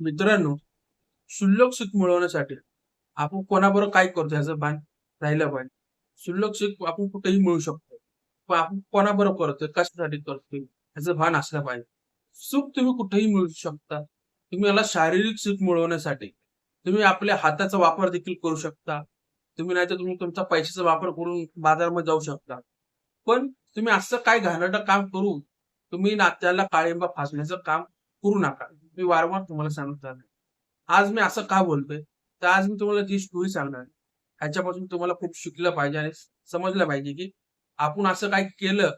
मित्रांनो शुल्लक सुख मिळवण्यासाठी आपण कोणाबरोबर काय करतो ह्याचं भान राहिलं पाहिजे. शुल्लक सुख आपण कुठेही मिळू शकतो पण आपण कोणाबरोबर करतोय कशासाठी करतोय ह्याचं भान असलं पाहिजे. सुख तुम्ही कुठेही मिळू शकता. तुम्ही याला शारीरिक सुख मिळवण्यासाठी तुम्ही आपल्या हाताचा वापर देखील करू शकता. तुम्ही नाही तर तुम्ही तुमचा पैशाचा वापर करून बाजारामध्ये जाऊ शकता. पण तुम्ही असं काय घाणेरडं काम करू तुम्ही नात्याला काळिंबा फासण्याचं काम करू नका. मी वारंवार तुम्हाला सांगत आहे. आज मी असं का बोलतोय? तर आज मी तुम्हाला ती स्टोरी सांगणार आहे. ह्याच्यापासून तुम्हाला खूप शिकलं पाहिजे आणि समजलं पाहिजे की आपण असं काय केलं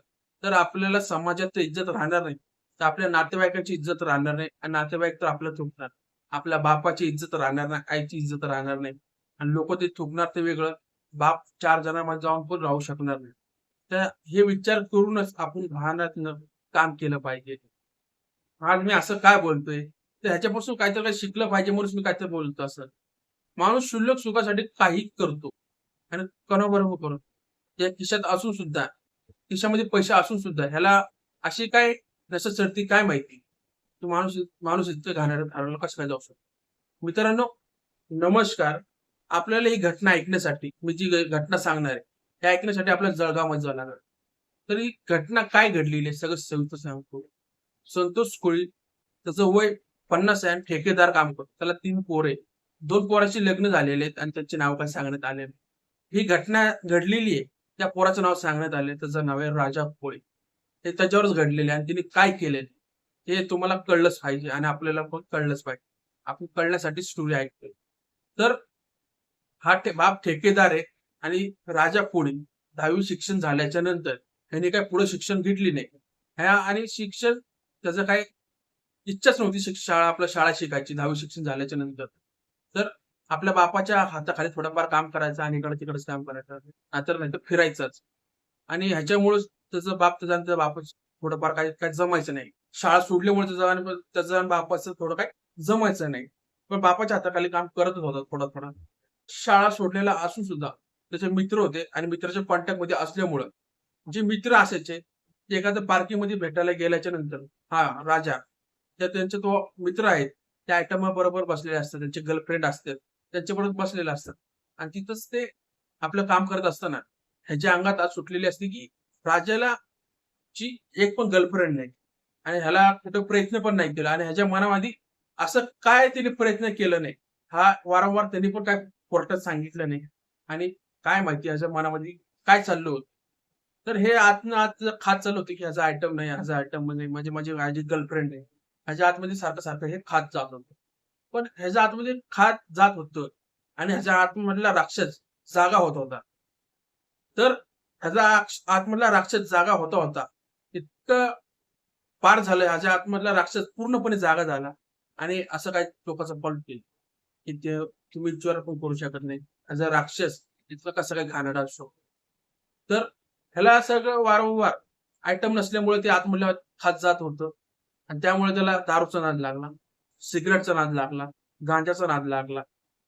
तर आपल्याला समाजात इज्जत राहणार नाही. तर आपल्या नातेवाईकाची इज्जत राहणार नाही आणि नातेवाईक तर आपलं थुकणार. आपल्या बापाची इज्जत राहणार नाही आईची इज्जत राहणार नाही. आणि लोक ते थुंकणार ते वेगळं. बाप चार जणांमध्ये जाऊन पण राहू शकणार नाही. तर हे विचार करूनच आपण राहणार काम केलं पाहिजे. आज मी असं काय बोलतोय? तर ह्याच्यापासून काहीतरी काही शिकलं पाहिजे म्हणून मी काहीतरी बोलतो असं. माणूस क्षुल्लक सुखासाठी काही करतो. आणि कणाबरोबर करतो या खिशात असून सुद्धा खिशामध्ये पैसे असून सुद्धा ह्याला अशी काय नसं चढती काय माहिती? तो माणूस माणूस इतकं घाणेरडं ठरवलं कसं काय जाऊ शकतो? मित्रांनो नमस्कार. आपल्याला ही घटना ऐकण्यासाठी मी जी घटना सांगणार आहे हे ऐकण्यासाठी आपल्याला जळगावमध्ये जावं लागणार. तर ही घटना काय घडलेली आहे? सगळं सविस्तर सांगतो. संतोष कोळी त्याचं वय पन्नास आहे आणि ठेकेदार काम करतो. त्याला तीन पोरे दोन पोराचे लग्न झालेले आहेत आणि त्यांचे नाव काय सांगण्यात आले नाही. ही घटना घडलेली आहे. त्या पोराचं नाव सांगण्यात आले. त्याचं नाव आहे राजा कोळी हे त्याच्यावरच घडलेले आहे आणि तिने काय केलेलं हे तुम्हाला कळलंच पाहिजे आणि आपल्याला पण कळलंच पाहिजे. आपण कळण्यासाठी स्टोरी ऐकतोय. तर हा ठे- बाप ठेकेदार आहे आणि राजा कोळी दहावी शिक्षण झाल्याच्यानंतर ह्याने काय पुढे शिक्षण घेतली नाही. ह्या आणि शिक्षण त्याचं काय इच्छाच नव्हती शिक- शाळा आपल्या शाळा शिकायची दहावी शिक्षण झाल्याच्यानंतर. तर आपल्या बापाच्या हाताखाली थोडंफार काम करायचं आणि इकडे तिकडेच काम करायचं. नाहीतर नाही तर फिरायचंच. आणि ह्याच्यामुळे त्याचं बाप त्याचा आणि त्याचा थोडंफार काही काही जमायचं नाही. शाळा सोडल्यामुळे त्याचा आणि त्याचं आणि बापाचं थोडं काही जमायचं नाही. पण बापाच्या हाताखाली काम करतच होता थोडं थोडं. शाळा सोडलेला असून सुद्धा त्याचे मित्र होते आणि मित्राच्या कॉन्टॅक्टमध्ये असल्यामुळं जे मित्र असायचे एखाद्या पार्किंगमध्ये भेटायला गेल्याच्यानंतर हा राजा त्या त्यांचे तो मित्र आहेत त्या आयटमा बरोबर बसलेले असतात त्यांचे गर्लफ्रेंड असतात त्यांच्याबरोबर बसलेले असतात. आणि तिथंच ते आपलं काम करत असताना ह्याच्या अंगात आज सुटलेली असते की राजाला ची एक पण गर्लफ्रेंड नाही. आणि ह्याला कुठं प्रयत्न पण नाही केला. आणि ह्याच्या मनामध्ये असं काय त्याने प्रयत्न केलं नाही? हा वारंवार त्यांनी पण काय कोर्टात सांगितलं नाही. आणि काय माहिती ह्याच्या मनामध्ये काय चाललं होतं? तर हे आतनं आत खात चालू होते की ह्याचा आयटम नाही ह्याचा आयटम म्हणजे म्हणजे माझी माझी गर्लफ्रेंड आहे. ह्याच्या आतमध्ये सारखं सारखं हे खात जात होतं. पण ह्याच्या आतमध्ये खात जात होतं आणि ह्याच्या आतमधला राक्षस जागा होत होता. तर ह्याचा आतमधला राक्षस जागा होता होता. इतकं पार झालं ह्याच्या आतमधला राक्षस पूर्णपणे जागा झाला आणि असं काही लोकांचं फॉल्ट केलं. की ते तुम्ही विचार पण करू शकत नाही. ह्याचा राक्षस इतका कसं काय घाणडा असतो. तर ह्याला सगळं वारंवार आयटम नसल्यामुळे ते आतमधल्या खात जात होतं. आणि त्यामुळे त्याला दारूचा नाद लागला सिगरेटचा नाद लागला गांजाचा नाद लागला.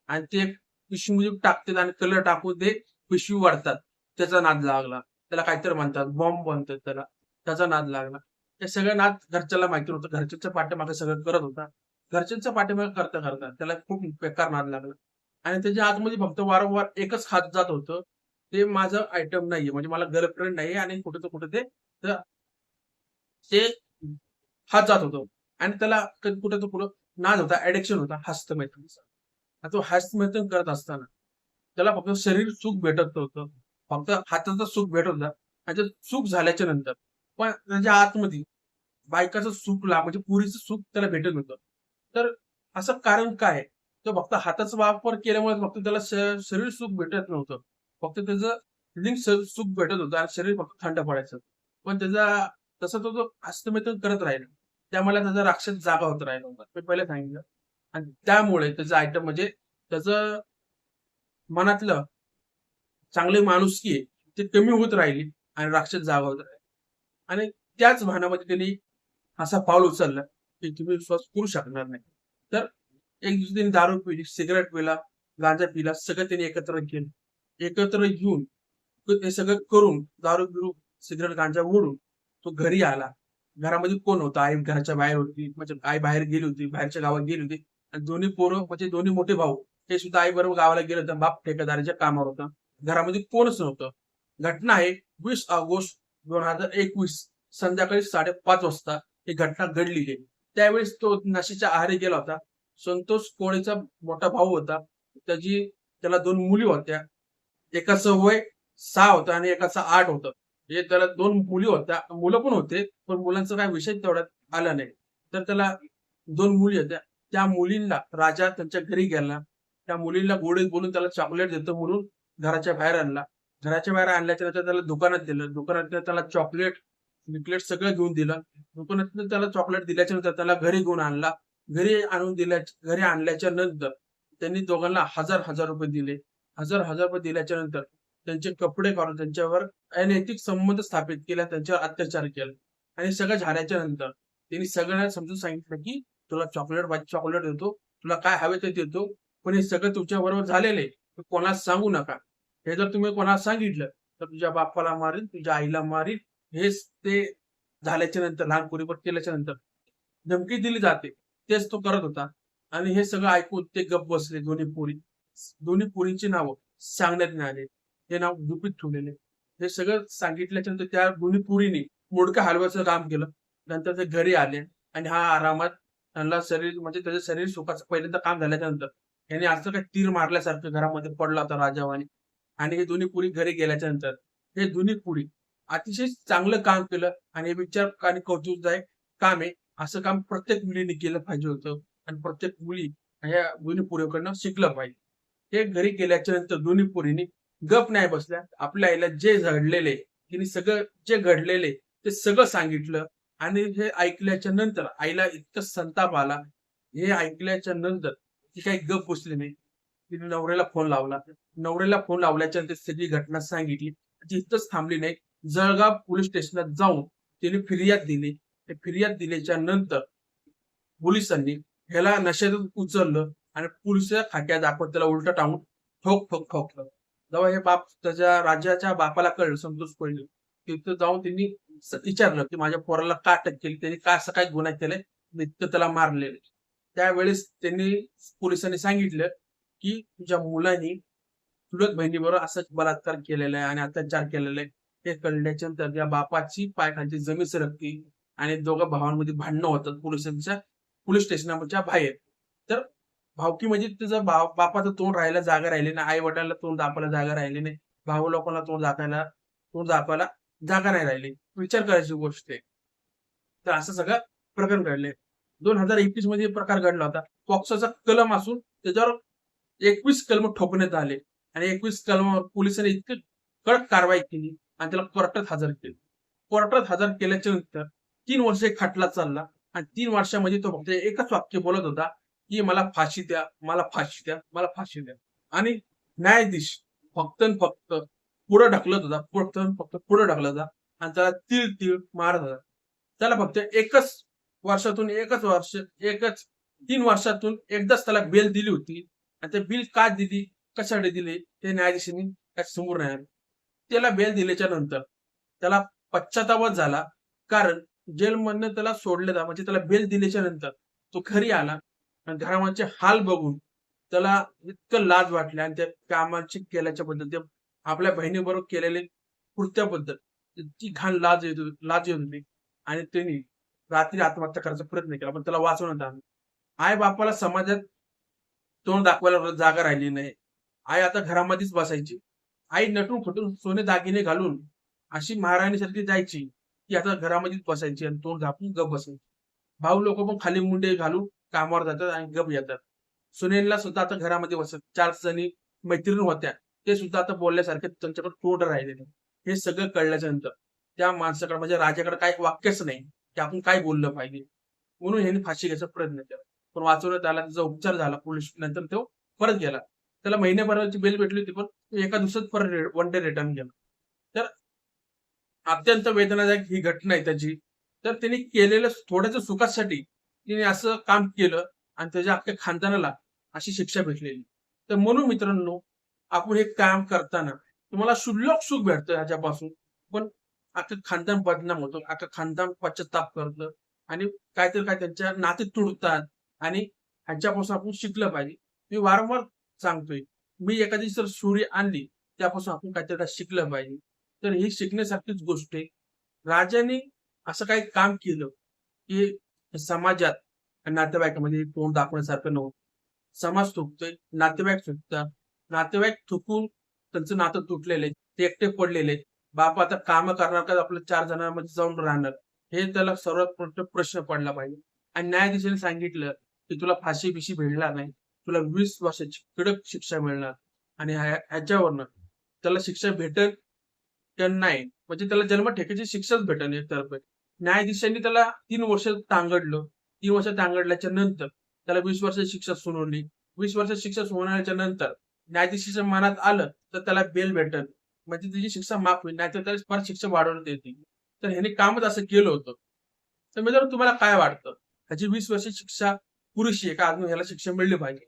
आणि ते पिशवीमध्ये टाकतात आणि कलर टाकून ते पिशवी वाढतात. त्याचा नाद लागला. त्याला काहीतरी म्हणतात बॉम्ब बनतात त्याला. त्याचा नाद लागला. हे सगळं नाद घरच्याला माहिती नव्हतं. घरच्यांच्या पाठीमागे सगळं करत होता. घरच्यांच्या पाठीमागे करता करता त्याला खूप बेकार नाद लागला. आणि त्याच्या आतमध्ये फक्त वारंवार एकच हात जात होतं. ते माझं आयटम नाहीये. म्हणजे मला गर्लफ्रेंड नाही आणि कुठे तर कुठे ते ते हात जात होतो. आणि त्याला कधी कुठे तर कुठं नाद होता ऍडिक्शन होता हस्तमैथुनीचा तो हस्तमैथुन करत असताना त्याला फक्त शरीर सुख भेटत होतं फक्त हाताचं सुख भेटत होता आणि ते सुख झाल्याच्यानंतर. पण त्याच्या आतमध्ये बायकाचं सुख ला म्हणजे पुरीचं सुख त्याला भेटत होतं तर असं कारण काय? तो फक्त हाताचा वापर केल्यामुळे फक्त त्याला श- शरीर सुख भेटत नव्हतं. फक्त त्याचं लिंग सुख भेटत होतं. आणि शरीर फक्त थंड पडायचं. पण त्याचा तसं तो तो हस्तमैथुन करत राहिला. त्यामुळे त्याचा राक्षस जागा होत राहिला. होता मी पहिले सांगितलं. आणि त्यामुळे त्याचं आयटम म्हणजे त्याचं मनातलं चांगली माणुसकी आहे ते कमी होत राहिली आणि राक्षस जागा होत राहिली. आणि त्याच भानामध्ये त्यांनी असा पाऊल उचलला की तुम्ही विश्वास करू शकणार नाही. तर एक दिवशी त्यांनी दारू पिली सिगरेट पिला गांजा पिला सगळं त्यांनी एकत्र केलं. एकत्र घेऊन हे सगळं करून दारू बिरू सिगरेट गांजा ओढून तो घरी आला. घरामध्ये कोण होता? आई घराच्या बाहेर होती म्हणजे आई बाहेर गेली होती बाहेरच्या गावात गेली होती. आणि दोन्ही पोरं म्हणजे दोन्ही मोठे भाऊ हे सुद्धा आई बरोबर गावाला गेले होते बाप ठेकेदारीच्या कामावर होता. घरामध्ये कोणच नव्हतं. घटना आहे वीस ऑगस्ट दोन हजार एकवीस संध्याकाळी साडेपाच वाजता ही घटना घडलेली आहे. त्यावेळेस तो नशेच्या आहारी गेला होता. संतोष कोळेचा मोठा भाऊ होता. त्याची त्याला दोन मुली होत्या. एकाचं वय सहा होतं आणि एकाचं आठ होतं. हे त्याला दोन मुली होत्या. मुलं पण होते पण मुलांचा काय विषय तेवढ्यात आला नाही. तर त्याला दोन मुली होत्या. त्या मुलींना राजा त्यांच्या घरी गेला. त्या मुलींना गोडीत बोलून त्याला चॉकलेट देतो म्हणून घराच्या बाहेर आणला. घराच्या बाहेर आणल्याच्या नंतर त्याला दुकानात दिलं दुकानात त्याला चॉकलेट बिकलेट सगळं घेऊन दिलं. दुकानात त्याला चॉकलेट दिल्याच्या नंतर त्याला घरी घेऊन आणला. घरी आणून दिल्या घरी आणल्याच्या नंतर त्यांनी दोघांना हजार हजार रुपये दिले. हजार हजार रुपये दिल्याच्या नंतर त्यांचे कपडे काढून त्यांच्यावर अनैतिक संबंध स्थापित केला त्यांच्यावर अत्याचार केला. आणि सगळं झाल्याच्यानंतर त्यांनी सगळ्यांना समजून सांगितलं की तुला चॉकलेट पाहिजे चॉकलेट देतो तुला काय हवे ते देतो पण हे सगळं तुमच्या बरोबर झालेलं आहे. कोणाला सांगू नका. हे जर तुम्ही कोणाला सांगितलं तर तुझ्या बापाला मारीन तुझ्या आईला मारीन. हेच ते झाल्याच्यानंतर लहान पोरीवर केल्याच्यानंतर धमकी दिली जाते. तेच तो करत होता. आणि हे सगळं ऐकून ते गप बसले दोन्ही पोरी. दोन्ही पोरींची नावं सांगण्यात नाही हे नाव गुपित ठेवलेले. हे सगळं सांगितल्याच्या नंतर त्या दोन्ही पुरीने मुडका हलवायचं काम केलं. नंतर ते घरी आले आणि हा आरामात त्यांना शरीर म्हणजे त्याचं शरीर सुखाचं पहिल्यांदा काम झाल्याच्यानंतर याने असं काही तीर मारल्यासारखं घरामध्ये पडला होता राजावानी आणि हे दोन्ही पुरी घरी गेल्याच्यानंतर हे दोन्ही पुरी अतिशय चांगलं काम केलं आणि हे विचार आणि कौतुकदायक काम आहे. असं काम प्रत्येक मुलीने केलं पाहिजे होतं आणि प्रत्येक मुली ह्या दोन्ही पुरीकडनं शिकलं पाहिजे. हे घरी गेल्याच्यानंतर दोन्ही पोरींनी गप नाही बसल्या. आपल्या आईला जे घडलेले तिने सगळं जे घडलेले ते सगळं सांगितलं आणि हे ऐकल्याच्या नंतर आईला इतकं संताप आला. हे ऐकल्याच्या नंतर ती काही गप बसली नाही. तिने नवऱ्याला फोन लावला. नवऱ्याला फोन लावल्याच्या नंतर सगळी घटना सांगितली. ती इथंच थांबली नाही. जळगाव पोलीस स्टेशनात जाऊन तिने फिर्याद दिली. ते फिर्याद दिल्याच्या नंतर पोलिसांनी ह्याला नशेतून उचललं. आणि पुलिसच्या खाट्या दाखवत त्याला उलट टाकून ठोक ठोक ठोकलं जेव्हा हे बाप त्याच्या राजाच्या बापाला कळलं संतोष कोळी तिथं जाऊन त्यांनी विचारलं की माझ्या पोराला का अटक केली? त्यांनी का असं काय गुन्हा केलाय? इतकं त्याला मारलेलं त्यावेळेस त्यांनी पोलिसांनी सांगितलं की तुझ्या मुलांनी चुलत बहिणीबरोबर असंच बलात्कार केलेला आहे आणि अत्याचार केलेला आहे. हे कळल्याच्या नंतर त्या बापाची पायखालची जमीन सरकती आणि दोघं भावांमध्ये भांडणं होतात पोलिसांच्या पोलीस स्टेशनच्या बाहेर. तर भावकी म्हणजे तुझं बापाचं तोंड राहायला जागा राहिली नाही आई वडिलांना तोंड दाखवायला जागा राहिली नाही भाऊ लोकांना तोंड दाखवायला तोंड दाखवायला जागा नाही राहिली. विचार करायची गोष्ट आहे. तर असं सगळं प्रकरण घडले. दोन हजार एकवीसमध्ये प्रकार घडला होता. पॉक्सोचा कलम असून त्याच्यावर एकवीस कलम ठोकण्यात आले. आणि एकवीस कलम पोलिसांनी इतकी कडक कारवाई केली आणि त्याला कोर्टात हजर केलं. कोर्टात हजर केल्याच्यानंतर तीन वर्ष खटला चालला आणि तीन वर्षामध्ये तो फक्त एकच वाक्य बोलत होता की मला फाशी द्या मला फाशी द्या मला फाशी द्या. आणि न्यायाधीश फक्त फक्त पुढं ढकलत होता फक्त फक्त पुढं ढकलत होता आणि त्याला तीळ तीळ मारत होता. त्याला फक्त एकच वर्षातून एकच वर्ष एकच तीन वर्षातून एकदाच त्याला बेल दिली होती. आणि ते बिल का दिली कशासाठी दिली ते न्यायाधीशांनी त्याच्यासमोर नाही त्याला बेल दिल्याच्या नंतर त्याला पश्चातापच झाला. कारण जेलमधनं त्याला सोडलं जा म्हणजे त्याला बेल दिल्याच्या नंतर तो घरी आला. आणि घरामाचे हाल बघून त्याला इतकं लाज वाटले आणि त्या कामाची केल्याच्या बद्दल ते आपल्या बहिणीबरोबर केलेले कृत्याबद्दल इतकी घाण लाज येत होती- लाज येत होती. आणि त्यांनी रात्री आत्महत्या करायचा प्रयत्न केला पण त्याला वाचवण्यात आलं आई बापाला समाजात तोंड दाखवायला जागा राहिली नाही. आई आता घरामध्येच बसायची. आई नटून खटून सोने दागिने घालून अशी महाराणीसारखी जायची ती आता घरामध्येच बसायची आणि तोंड झापून गप बसायची. भाऊ लोक पण खाली मुंडे घालून कामावर जातात आणि गप येतात. सुनीलला सुद्धा आता घरामध्ये बसत चार जणी मैत्रीण होत्या ते सुद्धा आता बोलल्यासारखे त्यांच्याकडे तोंड राहिले हे सगळं कळल्याच्या नंतर त्या माणसाकडे म्हणजे राजाकडे काय वाक्यच नाही की आपण काय बोललं पाहिजे? म्हणून ह्यांनी फाशी घ्यायचा प्रयत्न केला. पण वाचवण्यात आला त्याचा उपचार झाला पोलीस नंतर तो परत गेला. त्याला महिन्याभराची बेल भेटली होती पण एका दिवसात परत वन डे रिटर्न गेला. तर अत्यंत वेदनादायक ही घटना आहे त्याची. तर त्यांनी केलेल्या थोड्याच्या सुखासाठी तिने असं काम केलं आणि त्याच्या अख्ख्या खानदानाला अशी शिक्षा भेटलेली. तर म्हणून मित्रांनो आपण हे काम करताना तुम्हाला शुल्लक सुख भेटतं ह्याच्यापासून पण अख्खं खानदान बदनाम होतो. अख्खं खानदान पश्चाताप करतं. आणि काहीतरी काय त्यांच्या नाते तुडतात. आणि ह्याच्यापासून आपण शिकलं पाहिजे. मी वारंवार सांगतोय मी एखादी जर सूर्य आणली त्यापासून आपण काहीतरी शिकलं पाहिजे. तर ही शिकण्यासारखीच गोष्ट आहे. राजाने असं काही काम केलं की समाजात नातेवाईकामध्ये तोंड दाखवण्यासारखं नव्हतं. समाज थुकतोय नातेवाईक थुकतात नातेवाईक थुकून त्यांचं नातं तुटलेले ते एकटे पडलेले बाप आता काम करणार का आपल्या चार जणांमध्ये जाऊन राहणार? हे त्याला सर्वात मोठा प्रश्न पडला पाहिजे. आणि न्यायाधीशाने सांगितलं की तुला फाशी बिशी भेटणार नाही तुला वीस वर्षाची कडक शिक्षा मिळणार. आणि ह्याच्यावरनं त्याला शिक्षा भेटेल का नाही? म्हणजे त्याला जन्म जन्मठेकेची शिक्षाच भेटेल एक तर्फे न्यायाधीशांनी त्याला तीन वर्ष तांगडलं. तीन वर्ष तांगडल्याच्या नंतर त्याला वीस वर्ष शिक्षा सुनावली. वीस वर्ष शिक्षा सुनावल्याच्या नंतर न्यायाधीशाच्या मनात आलं तर त्याला बेल भेटल. म्हणजे त्याची शिक्षा माफ होईल नाहीतर त्याला परत शिक्षा वाढवण्यात येते. तर ह्याने कामच असं केलं होतं. तर मित्रांनो तुम्हाला काय वाटतं? ह्याची वीस वर्ष शिक्षा पुरुषी आहे का? अजून ह्याला शिक्षा मिळली पाहिजे?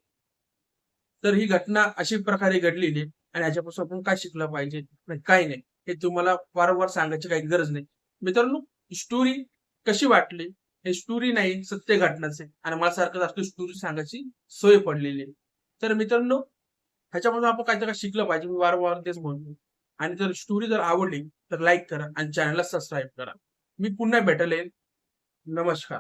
तर ही घटना अशी प्रकारे घडलेली आहे आणि ह्याच्यापासून आपण काय शिकलं पाहिजे? काय नाही हे तुम्हाला वारंवार सांगायची काही गरज नाही. मित्रांनो स्टोरी कशी वाटली? हे स्टोरी नाही सत्य घटनाचे. आणि मला सारखं जास्त स्टोरी सांगायची सोय पडलेली आहे. तर मित्रांनो ह्याच्यामधून आपण काहीतरी काय शिकलं पाहिजे. मी वारंवार तेच म्हणतो आणि जर स्टोरी जर आवडली तर लाईक करा आणि चॅनलला सबस्क्राईब करा. मी पुन्हा भेटले. नमस्कार.